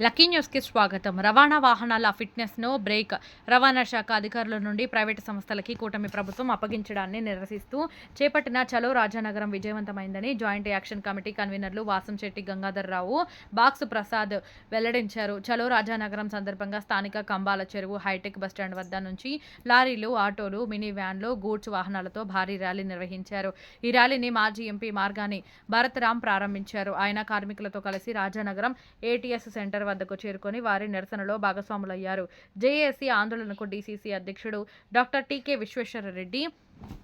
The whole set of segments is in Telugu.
లక్కీ న్యూస్కి స్వాగతం. రవాణా వాహనాల ఫిట్నెస్ను బ్రేక్. రవాణా శాఖ అధికారుల నుండి ప్రైవేటు సంస్థలకి కూటమి ప్రభుత్వం అప్పగించడాన్ని నిరసిస్తూ చేపట్టిన చలో రాజానగరం విజయవంతమైందని జాయింట్ యాక్షన్ కమిటీ కన్వీనర్లు వాసంశెట్టి గంగాధర్రావు బాక్స్ ప్రసాద్ వెల్లడించారు. చలో రాజానగరం సందర్భంగా స్థానిక కంబాల చెరువు హైటెక్ బస్టాండ్ వద్ద నుంచి లారీలు ఆటోలు మినీ వ్యాన్లు గూడ్స్ వాహనాలతో భారీ ర్యాలీ నిర్వహించారు. ఈ ర్యాలీని మాజీ ఎంపీ మార్గాని భరతరామ్ ప్రారంభించారు. ఆయన కార్మికులతో కలిసి రాజానగరం ఏటీఎస్ సెంటర్ వద్దకు చేరుకొని వారి నిరసనలో భాగస్వాములయ్యారు. జేఏసీ ఆందోళనకు డీసీసీ అధ్యక్షుడు డాక్టర్ టీకే విశ్వేశ్వరరెడ్డి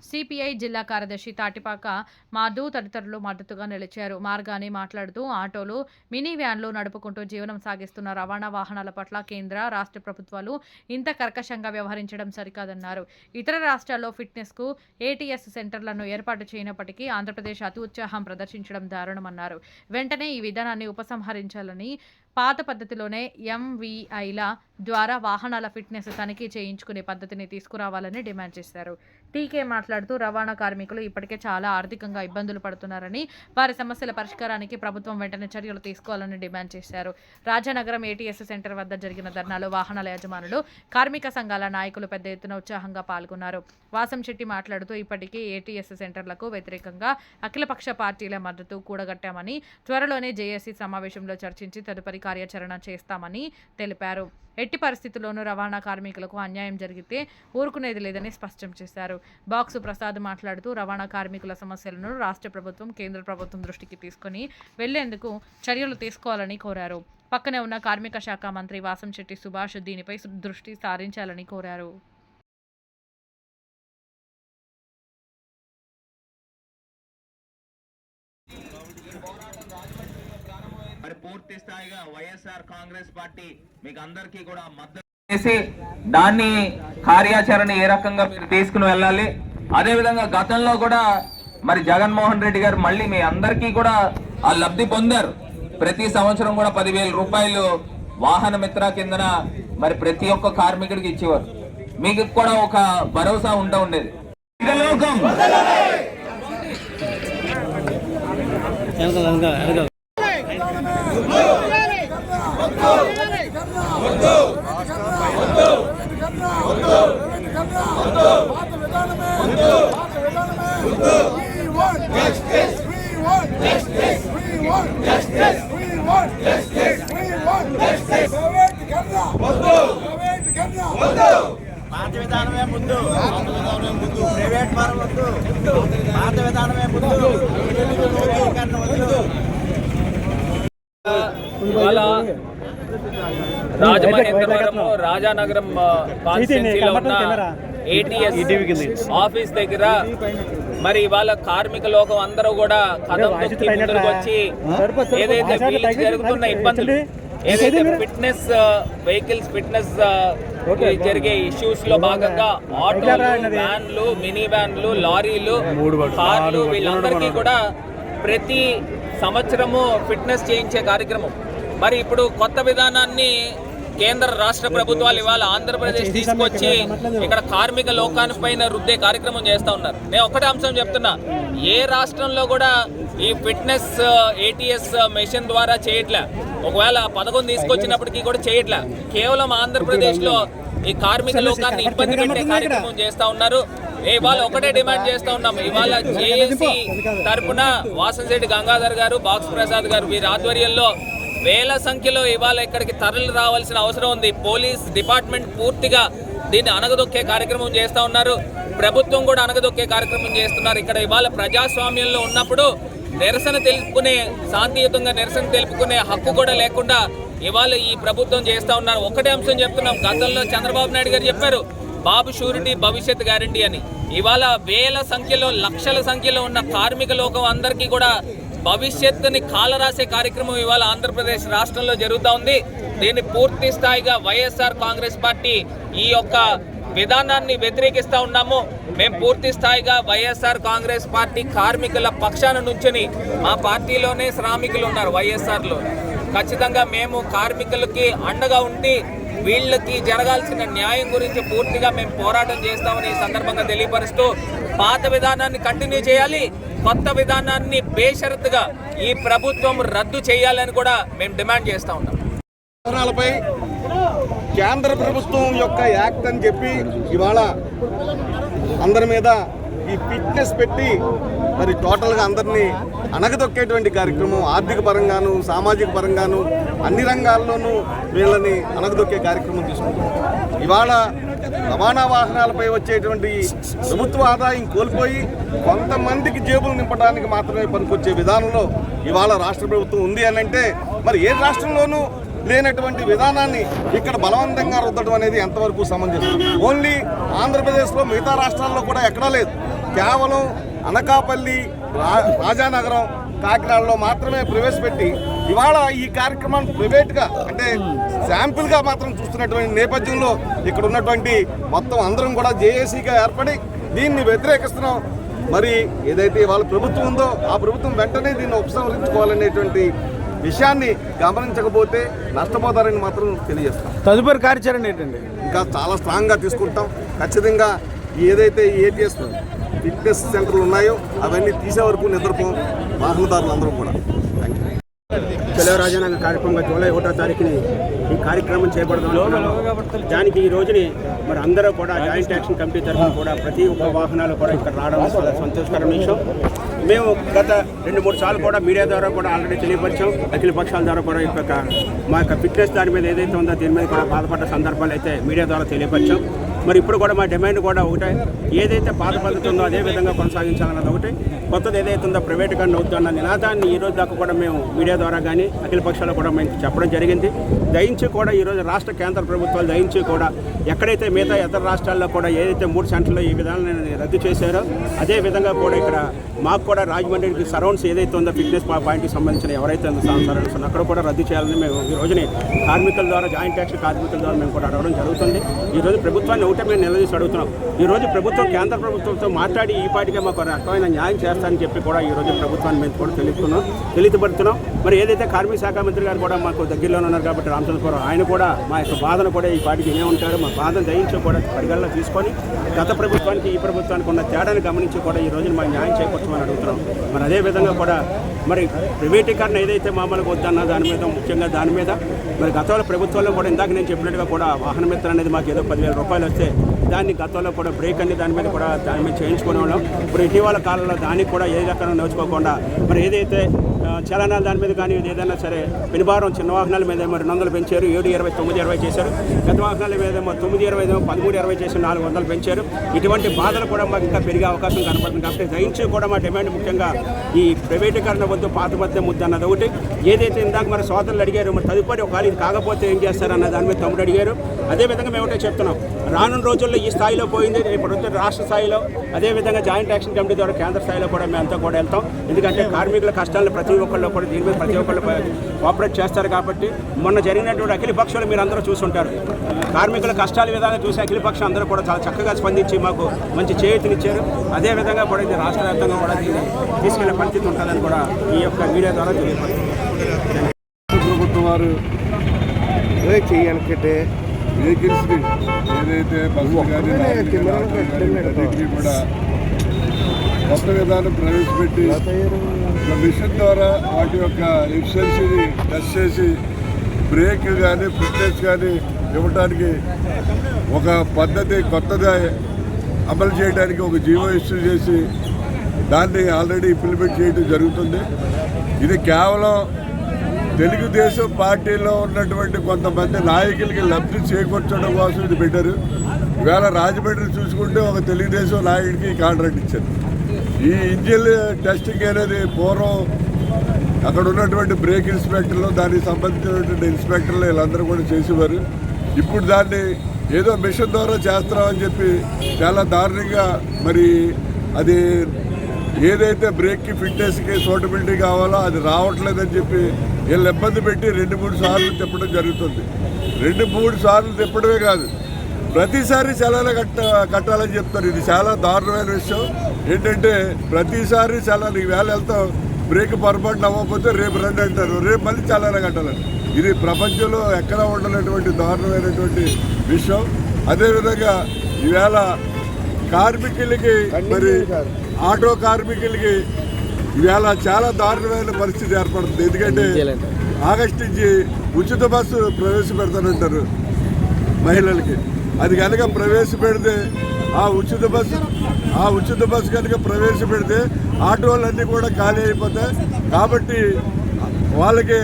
సిపిఐ జిల్లా కార్యదర్శి తాటిపాక మాధు తదితరులు మద్దతుగా నిలిచారు. మార్గాన్ని మాట్లాడుతూ ఆటోలు మినీ వ్యాన్లు నడుపుకుంటూ జీవనం సాగిస్తున్న రవాణా వాహనాల పట్ల కేంద్ర రాష్ట్ర ప్రభుత్వాలు ఇంత కర్కశంగా వ్యవహరించడం సరికాదన్నారు. ఇతర రాష్ట్రాల్లో ఫిట్నెస్కు ఏటీఎస్ సెంటర్లను ఏర్పాటు చేయనప్పటికీ ఆంధ్రప్రదేశ్ అతి ఉత్సాహం ప్రదర్శించడం దారుణమన్నారు. వెంటనే ఈ విధానాన్ని ఉపసంహరించాలని పాత పద్ధతిలోనే ఎంవీఐల ద్వారా వాహనాల ఫిట్నెస్ తనిఖీ చేయించుకునే పద్ధతిని తీసుకురావాలని డిమాండ్ చేశారు. టీకే మాట్లాడుతూ రవాణా కార్మికులు ఇప్పటికే చాలా ఆర్థికంగా ఇబ్బందులు పడుతున్నారని వారి సమస్యల పరిష్కారానికి ప్రభుత్వం వెంటనే చర్యలు తీసుకోవాలని డిమాండ్ చేశారు. రాజానగరం ఏటీఎస్ సెంటర్ వద్ద జరిగిన ధర్నాలో వాహనాల యజమానులు కార్మిక సంఘాల నాయకులు పెద్ద ఎత్తున ఉత్సాహంగా పాల్గొన్నారు. వాసం శెట్టి మాట్లాడుతూ ఇప్పటికే ఏటీఎస్ సెంటర్లకు వ్యతిరేకంగా అఖిలపక్ష పార్టీల మద్దతు కూడగట్టామని త్వరలోనే జేఏసీ సమావేశంలో చర్చించి తదుపరి కార్యాచరణ చేస్తామని తెలిపారు. ఎట్టి పరిస్థితుల్లోనూ రవాణా కార్మికులకు అన్యాయం జరిగితే ఊరుకునేది లేదని స్పష్టం చేశారు. బాక్సు ప్రసాద్ మాట్లాడుతూ రవాణా కార్మికుల సమస్యలను రాష్ట్ర ప్రభుత్వం కేంద్ర ప్రభుత్వం దృష్టికి తీసుకుని వెళ్ళేందుకు చర్యలు తీసుకోవాలని కోరారు. పక్కనే ఉన్న కార్మిక శాఖ మంత్రి వాసంశెట్టి సుభాష్ దీనిపై దృష్టి సారించాలని కోరారు. పూర్తి స్థాయిగా వైఎస్ఆర్ కాంగ్రెస్ పార్టీ మీకు అందరికీ కూడా మద్దతు చేసి దాన్ని కార్యాచరణ ఏ రకంగా మీరు తీసుకుని వెళ్ళాలి? అదే విధంగా గతంలో కూడా మరి జగన్మోహన్ రెడ్డి గారు మళ్ళీ మీ అందరికీ కూడా ఆ లబ్ధి పొందారు. ప్రతి సంవత్సరం కూడా పదివేల రూపాయలు వాహన మిత్ర కిందన మరి ప్రతి ఒక్క కార్మికుడికి ఇచ్చేవారు. మీకు కూడా ఒక భరోసా ఉంటా ఉండేది. లోకం Justice! We want justice! We want justice! We want justice! We want justice! Private కన్నా వద్దు ప్రైవేట్ కన్నా వద్దు పాత విధానమే ముందు పాత విధానమే ముందు ప్రైవేట్ పరం వద్దు పాత విధానమే ముందు ప్రైవేటీకరణ వద్దు ఇవాళ రాజమహేంద్రవరం రాజానగరం కాన్స్టిట్యున్సీలో ఉన్న ఏటీఎస్ ఆఫీస్ దగ్గర. మరి ఇవాళ కార్మిక లోకం అందరూ కూడా కథం వచ్చి ఏదైతే జరుగుతున్న ఇబ్బందులు ఏదైతే ఫిట్నెస్ వెహికల్స్ ఫిట్నెస్ జరిగే ఇష్యూస్లో భాగంగా ఆటోలు వ్యాన్లు మినీ వ్యాన్లు లారీలు కార్లు వీళ్ళందరికీ కూడా ప్రతి సంవత్సరము ఫిట్నెస్ చేయించే కార్యక్రమం. మరి ఇప్పుడు కొత్త విధానాన్ని కేంద్ర రాష్ట్ర ప్రభుత్వాలు ఇవాళ ఆంధ్రప్రదేశ్ తీసుకొచ్చి ఇక్కడ కార్మిక లోకాని పైన రుద్దే కార్యక్రమం చేస్తా ఉన్నారు. నేను ఒకటే అంశం చెప్తున్నా. ఏ రాష్ట్రంలో కూడా ఈ ఫిట్నెస్ ఏటీఎస్ మెషిన్ ద్వారా చేయట్లే. ఒకవేళ పథకం తీసుకొచ్చినప్పటికీ కూడా చేయట్లే. కేవలం ఆంధ్రప్రదేశ్లో ఈ కార్మిక లోకాన్ని ఇబ్బంది పెట్టే కార్యక్రమం చేస్తా ఉన్నారు. ఇవాళ ఒకటే డిమాండ్ చేస్తా ఉన్నాం. ఇవాళ జేఏసీ తరపున వాసంశెట్టి గంగాధర్ గారు బాక్స్ ప్రసాద్ గారు వీరి ఆధ్వర్యంలో వేల సంఖ్యలో ఇవాళ ఇక్కడికి తరలి రావాల్సిన అవసరం ఉంది. పోలీస్ డిపార్ట్మెంట్ పూర్తిగా దీన్ని అనగదొక్కే కార్యక్రమం చేస్తూ ఉన్నారు. ప్రభుత్వం కూడా అనగదొక్కే కార్యక్రమం చేస్తున్నారు. ఇక్కడ ఇవాళ ప్రజాస్వామ్యంలో ఉన్నప్పుడు నిరసన తెలుపుకునే శాంతియుతంగా నిరసన తెలుపుకునే హక్కు కూడా లేకుండా ఇవాళ ఈ ప్రభుత్వం చేస్తా ఉన్నారు. ఒకటే అంశం చెప్తున్నాం. గతంలో చంద్రబాబు నాయుడు గారు చెప్పారు బాబు షూరిటీ భవిష్యత్ గ్యారంటీ అని. ఇవాళ వేల సంఖ్యలో లక్షల సంఖ్యలో ఉన్న కార్మిక లోకం అందరికీ కూడా భవిష్యత్తుని కాలరాసే కార్యక్రమం ఇవాళ ఆంధ్రప్రదేశ్ రాష్ట్రంలో జరుగుతూ ఉంది. దీన్ని పూర్తి స్థాయిగా వైఎస్ఆర్ కాంగ్రెస్ పార్టీ ఈ యొక్క విధానాన్ని వ్యతిరేకిస్తూ ఉన్నాము. మేము పూర్తి స్థాయిగా వైఎస్ఆర్ కాంగ్రెస్ పార్టీ కార్మికుల పక్షాన నుంచుని మా పార్టీలోనే శ్రామికులు ఉన్నారు వైఎస్ఆర్లో. ఖచ్చితంగా మేము కార్మికులకి అండగా ఉండి వీళ్ళకి జరగాల్సిన న్యాయం గురించి పూర్తిగా మేము పోరాటం చేస్తామని ఈ సందర్భంగా తెలియపరుస్తూ పాత విధానాన్ని కంటిన్యూ చేయాలి కొత్త విధానాన్ని బేషరత్గా ఈ ప్రభుత్వం రద్దు చేయాలని కూడా మేము డిమాండ్ చేస్తూ ఉంటాం కేంద్ర ప్రభుత్వం యొక్క యాక్ట్ అని చెప్పి ఇవాళ అందరి మీద ఈ ఫిట్నెస్ పెట్టి మరి టోటల్గా అందరినీ అణగదొక్కేటువంటి కార్యక్రమం ఆర్థిక పరంగాను సామాజిక పరంగాను అన్ని రంగాల్లోనూ వీళ్ళని అణగదొక్కే కార్యక్రమం తీసుకుంటాం ఇవాళ రవాణా వాహనాలపై వచ్చేటువంటి ప్రభుత్వ ఆదాయం కోల్పోయి కొంతమందికి జేబులు నింపడానికి మాత్రమే పనికొచ్చే విధానంలో ఇవాళ రాష్ట్ర ప్రభుత్వం ఉంది అని అంటే మరి ఏ రాష్ట్రంలోనూ లేనటువంటి విధానాన్ని ఇక్కడ బలవంతంగా రుద్దడం అనేది ఎంతవరకు సమంజసం? ఓన్లీ ఆంధ్రప్రదేశ్లో మిగతా రాష్ట్రాల్లో కూడా ఎక్కడా లేదు. కేవలం అనకాపల్లి రా- రాజానగరం కాకినాడలో మాత్రమే ప్రవేశపెట్టి ఇవాళ ఈ కార్యక్రమాన్ని ప్రైవేట్గా అంటే శాంపుల్గా మాత్రం చూస్తున్నటువంటి నేపథ్యంలో ఇక్కడ ఉన్నటువంటి మొత్తం అందరం కూడా జేఏసీగా ఏర్పడి దీన్ని వ్యతిరేకిస్తున్నాం. మరి ఏదైతే ఇవాళ ప్రభుత్వం ఉందో ఆ ప్రభుత్వం వెంటనే దీన్ని ఉపసంహరించుకోవాలనేటువంటి విషయాన్ని గమనించకపోతే నష్టపోతారని మాత్రం తెలియజేస్తాం. తదుపరి కార్యాచరణ ఏంటండి? ఇంకా చాలా స్ట్రాంగ్గా తీసుకుంటాం. ఖచ్చితంగా ఏదైతే ఏటీఎస్ ఫిట్నెస్ సెంటర్లు ఉన్నాయో అవన్నీ తీసే వరకు నిద్రపోం. వాహనదారులు అందరూ కూడా. చలో కార్యక్రమంగా జూలై ఒకటో తారీఖుని ఈ కార్యక్రమం చేపడదాం దానికి ఈ రోజుని మరి అందరూ కూడా జాయింట్ యాక్షన్ కమిటీ తరఫున కూడా ప్రతి ఒక్క వాహనాలు కూడా ఇక్కడ రావడం చాలా సంతోషకరమైన విషయం. మేము గత రెండు మూడు సార్లు కూడా మీడియా ద్వారా కూడా ఆల్రెడీ తెలియపరిచాం. అఖిల పక్షాల ద్వారా కూడా ఈ యొక్క మా యొక్క ఫిట్నెస్ దాని మీద ఏదైతే ఉందో దీని మీద కూడా బాధపడ్డ సందర్భాలు అయితే మీడియా ద్వారా తెలియపరిచాం. మరి ఇప్పుడు కూడా మా డిమాండ్ కూడా ఒకటే. ఏదైతే పాత పద్ధతి ఉందో అదే విధంగా కొనసాగించాలన్నది ఒకటి. కొత్తది ఏదైతే ఉందో ప్రైవేట్గా అవుతుందో అన్న నినాదాన్ని ఈ రోజు దాకా కూడా మేము మీడియా ద్వారా కానీ అఖిల పక్షాలు కూడా మేము చెప్పడం జరిగింది. దయించి కూడా ఈరోజు రాష్ట్ర కేంద్ర ప్రభుత్వాలు దయించి కూడా ఎక్కడైతే మిగతా ఇతర రాష్ట్రాల్లో కూడా ఏదైతే మూడు సెంటర్లో ఈ విధానాన్ని రద్దు చేశారో అదే విధంగా కూడా ఇక్కడ మాకు కూడా రాజమండ్రికి సరౌండ్స్ ఏదైతే ఉందో ఫిట్నెస్ పాయింట్కి సంబంధించిన ఎవరైతే ఉందో సరౌండ్స్ ఉన్నారో అక్కడ కూడా రద్దు చేయాలని మేము ఈ రోజుని కార్మికుల ద్వారా జాయింట్ యాక్షన్ కార్మికుల ద్వారా మేము కూడా అడగడం జరుగుతుంది. ఈ రోజు ప్రభుత్వాన్ని ఒకటే మేము నిలదీసి అడుగుతున్నాం. ఈ రోజు ప్రభుత్వం కేంద్ర ప్రభుత్వంతో మాట్లాడి ఈ పాటికే మాకు రకమైన న్యాయం చేస్తారని చెప్పి కూడా ఈ రోజు ప్రభుత్వాన్ని మేము కూడా తెలుపుతున్నాం. తెలియపడుతున్నాం మరి ఏదైతే కార్మిక శాఖ మంత్రి గారు కూడా మాకు దగ్గరలో ఉన్నారు కాబట్టి రామచంద్రపురం ఆయన కూడా మా యొక్క బాధను కూడా ఈ పాటికి వినే ఉంటారు మా బాధను దయించి కూడా పరిగణలో తీసుకొని గత ప్రభుత్వానికి ఈ ప్రభుత్వానికి ఉన్న తేడాను గమనించి కూడా ఈ రోజున మా న్యాయం చేకూర్చమని అడుగుతున్నాం. మరి అదే విధంగా కూడా మరి ప్రైవేటీకరణ ఏదైతే మామూలుగా వద్దన్న దాని మీద ముఖ్యంగా దాని మీద మరి గతంలో ప్రభుత్వంలో కూడా ఇందాక నేను చెప్పినట్టుగా కూడా వాహన మిత్ర అనేది మాకు ఏదో పదివేల రూపాయలు వస్తే దాన్ని గతంలో కూడా బ్రేక్ అన్ని దాని మీద కూడా దాని మీద చేయించుకునే వాళ్ళం. ఇప్పుడు ఇటీవల కాలంలో దానికి కూడా ఏ రకంగా నోచుకోకుండా మరి ఏదైతే చలనాలు దాని మీద కానీ ఏదైనా సరే పెనుభారం చిన్న వాహనాల మీద ఏమో రెండు వందలు పెంచారు ఏడు ఇరవై తొమ్మిది ఇరవై చేశారు. పెద్ద వాహనాల మీద ఏమో తొమ్మిది ఇరవై ఏమో పదమూడు ఇరవై చేసి నాలుగు వందలు పెంచారు. ఇటువంటి బాధలు కూడా మాకు ఇంకా పెరిగే అవకాశం కనపడుతుంది కాబట్టి దయించి కూడా మా డిమాండ్ ముఖ్యంగా ఈ ప్రైవేటీకరణ వద్దు పాత మధ్య ముద్దు అన్నది ఒకటి. ఏదైతే ఇందాక మన సోదరులు అడిగారు మరి తదుపరి ఒకవేళ ఇది కాకపోతే ఏం చేస్తారన్న దాని మీద తమ్ముడు అడిగారు. అదేవిధంగా మేము ఒకటే చెప్తున్నాం. రానున్న రోజుల్లో ఈ స్థాయిలో పోయింది ఇప్పుడు రాష్ట్ర స్థాయిలో. అదేవిధంగా జాయింట్ యాక్షన్ కమిటీ ద్వారా కేంద్ర స్థాయిలో కూడా మేము అంతా కూడా వెళ్తాం. ఎందుకంటే కార్మికుల కష్టాలను ప్రతి ఒక్కళ్ళు కూడా దీని మీద ప్రతి ఒక్కళ్ళు కోఆపరేట్ చేస్తారు కాబట్టి మొన్న జరిగినటువంటి అఖిల పక్షాలు మీరు అందరూ చూసుంటారు. కార్మికుల కష్టాల విధానం చూసి అఖిల పక్షం అందరూ కూడా చాలా చక్కగా స్పందించి మాకు మంచి చేయూతనిచ్చారు. అదేవిధంగా కూడా ఇది రాష్ట్ర వ్యాప్తంగా కూడా దీన్ని తీసుకెళ్ళే పరిస్థితి ఉంటుందని కూడా ఈ యొక్క మీడియా ద్వారా తెలియపడుతుంది. వారు చేయనుకుంటే ఏదైతే కానీ కూడా కొత్త విధానం ప్రవేశపెట్టి మిషన్ ద్వారా వాటి యొక్క ఎఫిషియన్సీని టెస్ట్ చేసి బ్రేక్ కానీ ఫిట్నెస్ కానీ ఇవ్వడానికి ఒక పద్ధతి కొత్తగా అమలు చేయడానికి ఒక జీవో ఇష్యూ చేసి దాన్ని ఆల్రెడీ ఇంప్లిమెంట్ చేయడం జరుగుతుంది. ఇది కేవలం తెలుగుదేశం పార్టీలో ఉన్నటువంటి కొంతమంది నాయకులకి లబ్ధి చేకూర్చడం కోసం ఇది పెట్టారు. ఇవాళ రాజమండ్రి చూసుకుంటే ఒక తెలుగుదేశం నాయకుడికి కాంట్రాక్ట్ ఇచ్చారు. ఈ ఇంజిన్ టెస్టింగ్ అనేది పూర్వం అక్కడ ఉన్నటువంటి బ్రేక్ ఇన్స్పెక్టర్లు దానికి సంబంధించినటువంటి ఇన్స్పెక్టర్లు వీళ్ళందరూ కూడా చేసేవారు. ఇప్పుడు దాన్ని ఏదో మిషన్ ద్వారా చేస్తామని చెప్పి చాలా దారుణంగా మరి అది ఏదైతే బ్రేక్కి ఫిట్నెస్కి సూటబిలిటీ కావాలో అది రావట్లేదని చెప్పి వీళ్ళు ఇబ్బంది పెట్టి రెండు మూడు సార్లు తిప్పడం జరుగుతుంది. రెండు మూడు సార్లు తిప్పడమే కాదు ప్రతిసారి చలాన కట్ట కట్టాలని చెప్తారు. ఇది చాలా దారుణమైన విషయం. ఏంటంటే ప్రతిసారి చలాన ఈవేళ వెళ్తాం బ్రేక్ పొరపాటు అవ్వకపోతే రేపు రండి అంటారు. రేపు మళ్ళీ చలాన కట్టాలని. ఇది ప్రపంచంలో ఎక్కడా ఉండనటువంటి దారుణమైనటువంటి విషయం. అదేవిధంగా ఈవేళ కార్మికులకి మరి ఆటో కార్మికులకి ఇవాళ చాలా దారుణమైన పరిస్థితి ఏర్పడుతుంది. ఎందుకంటే ఆగస్టు నుంచి ఉచిత బస్సు ప్రవేశపెడతానంటారు మహిళలకి. అది కనుక ప్రవేశపెడితే ఆ ఉచిత బస్సు ఆ ఉచిత బస్సు కనుక ప్రవేశపెడితే ఆటోలన్నీ కూడా ఖాళీ అయిపోతాయి. కాబట్టి వాళ్ళకి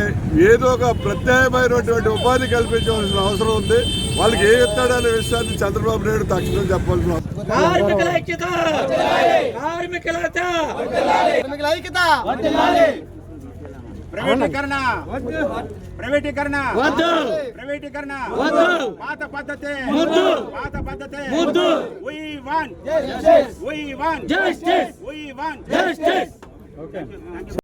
ఏదో ఒక ప్రత్యేకమైనటువంటి ఉపాధి కల్పించవలసిన అవసరం ఉంది. వాళ్ళకి ఏ ఇస్తాడనే విషయాన్ని చంద్రబాబు నాయుడు తక్షణం చెప్పాల్సిన అవసరం కార్మికుల ఐక్యత! కార్మికుల ఐక్యత ప్రైవేటీకరణ. ప్రైవేటీకరణ. ప్రైవేటీకరణ పాత పద్ధతి. పాత పద్ధతి. We want. We want. We want.